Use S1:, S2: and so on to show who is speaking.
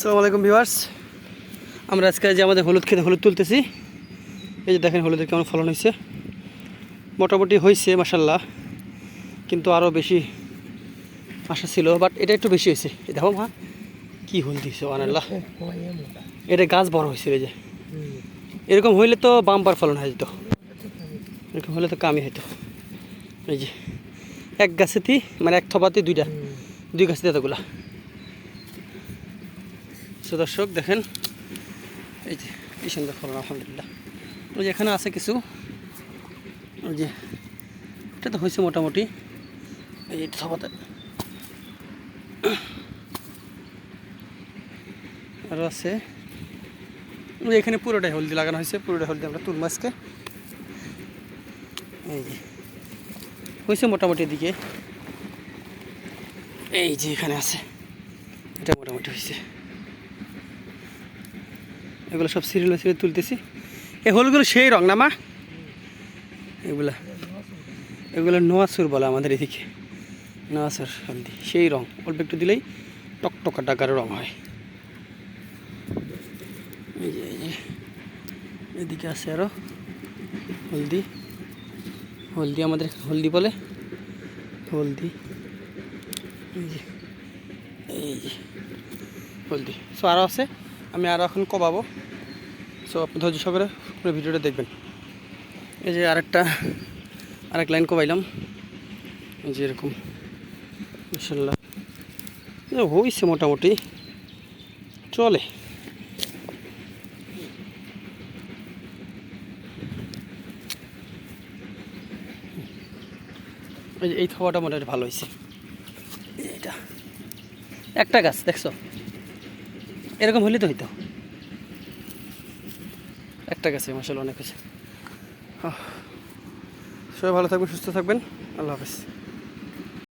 S1: আসসালামু আলাইকুম ভিউয়ার্স। আমরা আজকে যে আমাদের হলুদ খেতে হলুদ তুলতেছি, এই যে দেখেন হলুদের কেমন ফলন হয়েছে। মোটামুটি হয়েছে মাসাল্লাহ কিন্তু আরও বেশি আশা ছিল, বাট এটা একটু বেশি হয়েছে। দেখো মা, কি হলদি আনাল্লাহ এটা গাছ বড় হয়েছে এই যে। এরকম হইলে তো বাম্পার ফলন হয়ে যেত। এরকম হলে তো কামই হইতো। এই যে, এক গাছেতেই মানে এক থপাতে দুইটা, দুই গাছে এতগুলা। তো দর্শক, দেখেন। এই যে কি সুন্দর ফলন আলহামদুলিল্লাহ। ওই যে এখানে আছে কিছু, ওই যে, এটা তো হয়েছে মোটামুটি। এই যে থপাতে আরও আছে। এখানে পুরোটাই হলদি লাগানো হয়েছে, পুরোটাই হলদি আমরা তুল এই যে, হয়েছে মোটামুটি এদিকে। এই যে, এখানে আছে। এটা মোটামুটি হয়েছে। এগুলো সব সিরিয়াল সিরিয়াল তুলতেছি। এই হলগুলো সেই রং না, মা? এগুলা। এগুলো নোয়াসুর বলে আমাদের এদিকে। নোয়াসুর হলদি সেই রং। অল্প একটু দিলেই টকটকা টাকার রং হয়। এদিকে আছে আরও হলদি। হলদি আমাদের হলদি বলে। হলদি। এই যে হলদি। সো আরও আছে? আমি আরও এখন কবাবো সো আপনি ধৈর্য সহকারে পুরো ভিডিওটা দেখবেন। এই যে আরেকটা, আরেক লাইন কবাইলাম এই যে এরকম। মাসাল্লাহ হয়েছে মোটামুটি। চলে। এই খাওয়াটা মোটামুটি ভালো হয়েছে এটা একটা গাছ, দেখছ? এরকম হলে তো হইতো। একটা গাছে মাসাল অনেক আছে সবাই ভালো থাকবেন, সুস্থ থাকবেন। আল্লাহ হাফেজ।